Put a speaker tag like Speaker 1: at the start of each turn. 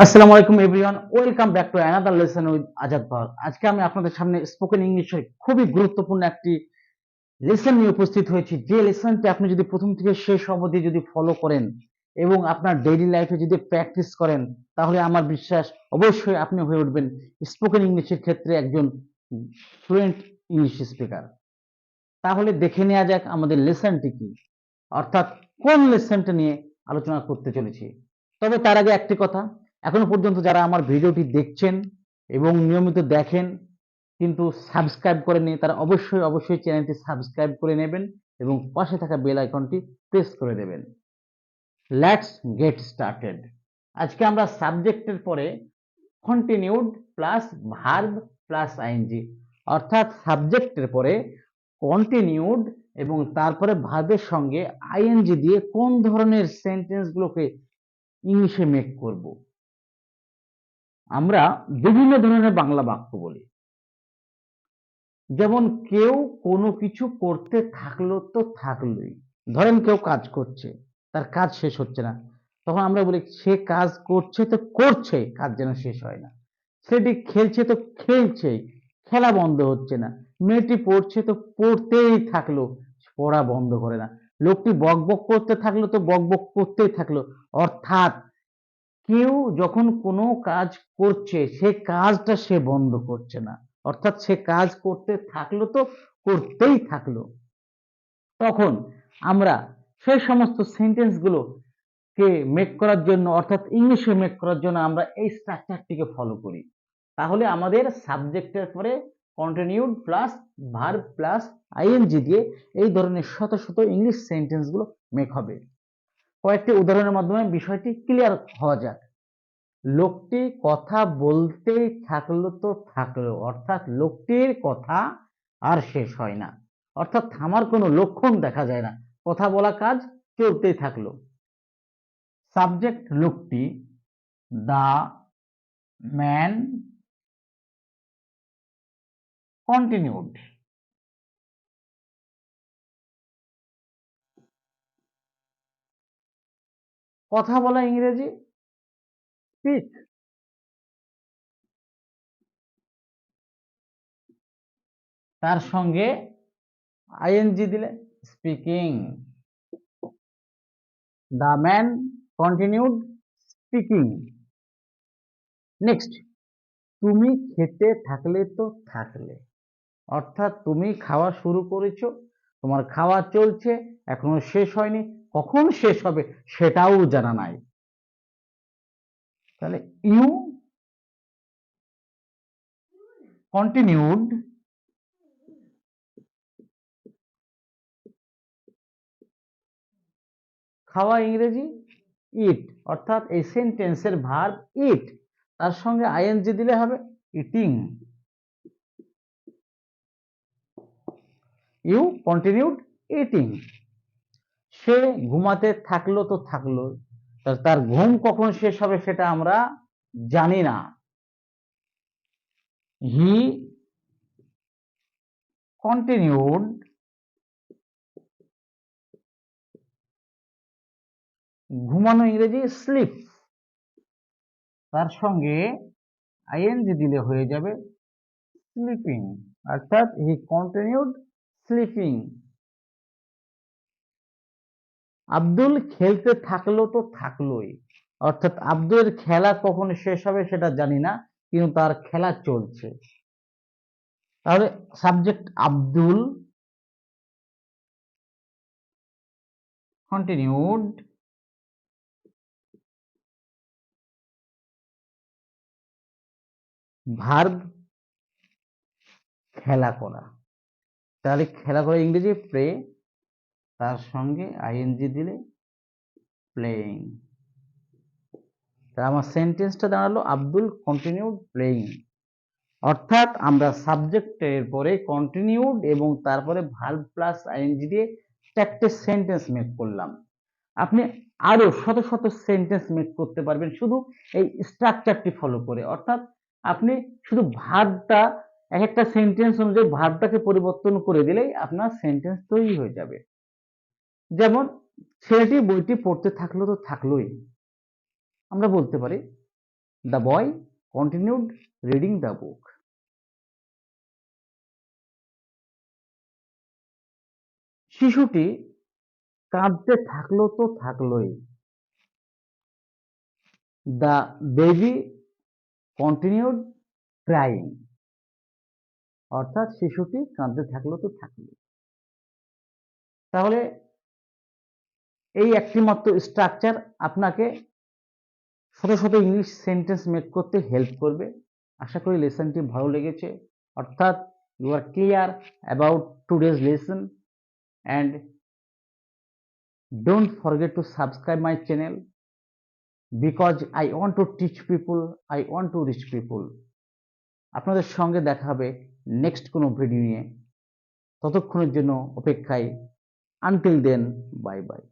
Speaker 1: আসসালামু আলাইকুম everyone welcome back to another lesson with Azad Pal আজকে আমি আপনাদের সামনে স্পোকেন ইংলিশের খুবই গুরুত্বপূর্ণ একটি লেসন নিয়ে উপস্থিত হয়েছি। যে লেসনটি আপনি যদি প্রথম থেকে শেষ অবধি যদি ফলো করেন এবং আপনার ডেইলি লাইফে যদি প্র্যাকটিস করেন, তাহলে আমার বিশ্বাস অবশ্যই আপনি হয়ে উঠবেন স্পোকেন ইংলিশের ক্ষেত্রে একজন ফ্লুয়েন্ট ইংলিশ স্পিকার তাহলে দেখে নেওয়া যাক আমাদের লেসনটি কি। অর্থাৎ কোন লেসনটা নিয়ে আলোচনা করতে চলেছি। তবে তার আগে একটি কথা। এখনও পর্যন্ত যারা আমার ভিডিওটি দেখছেন এবং নিয়মিত দেখেন, কিন্তু সাবস্ক্রাইব করেননি তারা অবশ্যই অবশ্যই চ্যানেলটি সাবস্ক্রাইব করে নেবেন এবং পাশে থাকা বেল আইকনটি প্রেস করে দেবেন। লেটস গেট স্টার্টেড আজকে আমরা সাবজেক্টের পরে continued plus verb plus ING অর্থাৎ সাবজেক্টের পরে কন্টিনিউড এবং তারপরে ভার্বের সঙ্গে আইএনজি দিয়ে কোন ধরনের সেন্টেন্সগুলোকে ইংলিশে মেক করব। আমরা বিভিন্ন ধরনের বাংলা বাক্য বলি। যেমন কেউ কোনো কিছু করতে থাকল তো থাকলোই। ধরেন কেউ কাজ করছে, তার কাজ শেষ হচ্ছে না। তখন আমরা বলি, সে কাজ করছে তো করছে, কাজ যেন শেষ হয় না। সেটি খেলছে তো খেলছেই খেলা বন্ধ হচ্ছে না। মেয়েটি পড়ছে তো পড়তেই থাকল, পড়া বন্ধ করে না। লোকটি বকবক করতে থাকল তো বকবক করতেই থাকল। অর্থাৎ কেউ যখন কোনো কাজ করছে, সে কাজটা সে বন্ধ করছে না। অর্থাৎ সে কাজ করতে থাকল তো, করতেই থাকল। তখন আমরা সেই সমস্ত সেন্টেন্সগুলো কে মেক করার জন্য, অর্থাৎ ইংলিশে মেক করার জন্য আমরা এই স্ট্রাকচারটিকে ফলো করি। তাহলে আমাদের সাবজেক্টের পরে continued plus verb plus ING দিয়ে এই ধরনের শত শত ইংলিশ সেন্টেন্সগুলো মেক হবে। কয়েকটি উদাহরণের মাধ্যমে বিষয়টি ক্লিয়ার হওয়া যাক। লোকটি কথা বলতে থাকল তো থাকল, অর্থাৎ লোকটির কথা আর শেষ হয় না। অর্থাৎ থামার কোনো লক্ষণ দেখা যায় না। কথা বলা কাজ চলতেই থাকল। সাবজেক্ট লোকটি দা ম্যান কন্টিনিউড কথা বলা ইংরেজি? স্পিক তার সঙ্গে আইএনজি দিলে speaking the man continued speaking next তুমি খেতে থাকলে তো থাকলে। অর্থাৎ তুমি খাওয়া শুরু করেছ, তোমার খাওয়া চলছে, এখনও শেষ হয়নি কখন শেষ হবে সেটাও জানা নাই। তাহলে ইউ কন্টিনিউড খাওয়া ইংরেজি ইট অর্থাৎ এই সেন্টেন্সের ভার্ব ইট তার সঙ্গে আইএনজি দিলে হবে ইটিং ইউ কন্টিনিউড ইটিং সে ঘুমাতে থাকল তো থাকল তার ঘুম কখন শেষ হবে সেটা আমরা জানি না। হি কন্টিনিউড ঘুমানো ইংরেজি স্লিপ। তার সঙ্গে আইএনজি দিলে হয়ে যাবে স্লিপিং। অর্থাৎ হি কন্টিনিউড স্লিপিং। আব্দুল খেলতে থাকল তো থাকলোই। অর্থাৎ আব্দুলের খেলা কখন শেষ হবে সেটা জানি না, কিন্তু তার খেলা চলছে। তাহলে সাবজেক্ট আব্দুল। কন্টিনিউড ভার্ব খেলা করা। তাহলে খেলা করা ইংরেজি প্লে তার সঙ্গে আইএনজি দিলে প্লেইং তা আমার সেন্টেন্সটা দাঁড়াল, আব্দুল কন্টিনিউড প্লেইং অর্থাৎ আমরা সাবজেক্টের পরে কন্টিনিউড এবং তারপরে ভার্ব প্লাস আইএনজি দিয়ে চারটে সেন্টেন্স মেক করলাম। আপনি আরও শত শত সেন্টেন্স মেক করতে পারবেন শুধু এই স্ট্রাকচারটি ফলো করে। অর্থাৎ আপনি শুধু ভার্বটা এক একটা সেন্টেন্স অনুযায়ী ভার্বটাকে পরিবর্তন করে দিলেই আপনার সেন্টেন্স তৈরি হয়ে যাবে। যেমন ছেলেটি বইটি পড়তে থাকল তো থাকলোই। আমরা বলতে পারি the boy continued reading the book শিশুটি কাঁদতে থাকল তো থাকলোই। দ্য বেবি কন্টিনিউড ক্রাইং অর্থাৎ শিশুটি কাঁদতে থাকল তো থাকল তাহলে এই একটি মাত্র স্ট্রাকচার আপনাকে শত শত ইংলিশ সেন্টেন্স মেক করতে হেল্প করবে। আশা করি লেসনটি ভালো লেগেছে। অর্থাৎ you are clear about today's lesson and don't forget to subscribe my channel because I want to teach people I want to reach people আপনাদের সঙ্গে দেখা হবে নেক্সট কোনো ভিডিও নিয়ে। ততক্ষণের জন্য অপেক্ষায়। আনটিল দেন বাই বাই